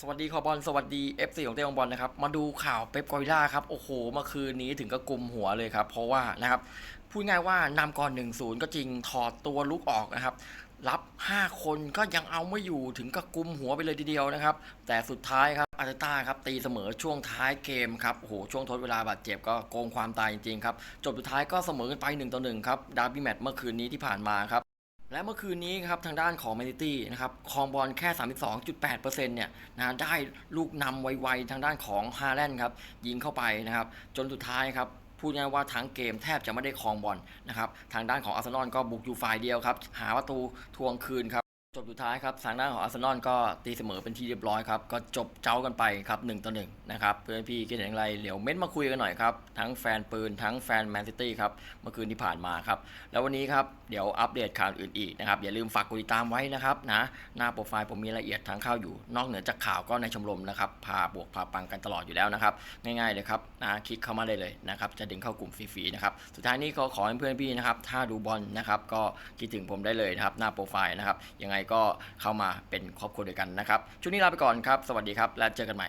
สวัสดีคอบอลสวัสดี FC ของเต้ของบอลนะครับมาดูข่าวเป๊ปกอริล่าครับโอ้โหเมื่อคืนนี้ถึงก็กลุมหัวเลยครับ เพราะว่านะครับพูดง่ายว่านำก่อน 1-0 ก็จริงถอดตัวลุกออกนะครับ รับ 5 คนก็ยังเอาไม่อยู่ถึงกับกลุมหัวไปเลยทีเดียวนะครับ แต่สุดท้ายครับอาร์เตต้าครับตีเสมอช่วงท้ายเกมครับโอ้โหช่วงทดเวลาบาดเจ็บก็โกงความตายจริงๆครับจบสุดท้ายก็เสมอกันไป1ต่อ1ครับดาร์บี้แมตช์เมื่อคืนนี้ที่ผ่านมาครับ และเมื่อคืนนี้ครับทางด้านของแมนซิตี้นะครับครองบอลแค่ 32.8%เนี่ยนะได้ลูกนำไวๆทางด้านของฮาแลนด์ครับยิงเข้าไปนะครับ จนสุดท้ายครับพูดง่ายๆว่าทั้งเกมแทบจะไม่ได้ครองบอลนะครับทางด้านของอาร์เซนอลก็บุกอยู่ฝ่ายเดียวครับหาประตูทวงคืนครับ จบสุดท้ายครับทางด้านของอาร์เซนอลก็ตีเสมอเป็นที่เรียบร้อยครับ ก็จบเจ้ากันไปครับ1ต่อ1นะครับเพื่อนพี่คิดเห็นอย่างไรเดี๋ยวเม้นมาคุยกันหน่อยครับ ทั้งแฟนปืนทั้งแฟนแมนซิตี้ครับ เมื่อคืนที่ผ่านมาครับ แล้ววันนี้ครับเดี๋ยวอัปเดตข่าวอื่นอีกนะครับ อย่าลืมฝากกดติดตามไว้นะครับนะหน้าโปรไฟล์ผมมีรายละเอียดทั้งข่าวอยู่ นอกเหนือจากข่าวก็ในชมรมนะครับพาบวกพาปังกันตลอดอยู่แล้วนะครับง่ายๆเลยครับนะคลิกเข้ามาได้เลยนะครับจะดึงเข้ากลุ่มฟรีๆนะครับสุดท้ายนี้ก็ขอให้เพื่อนพี่นะครับถ้าดูบอลนะครับก็คิดถึงผมได้เลยนะครับหน้าโปรไฟล์นะครับยังไงก็เข้ามาเป็นครอบครัวเดียวกันนะครับช่วงนี้ลาไปก่อนครับ สวัสดีครับ และเจอกันใหม่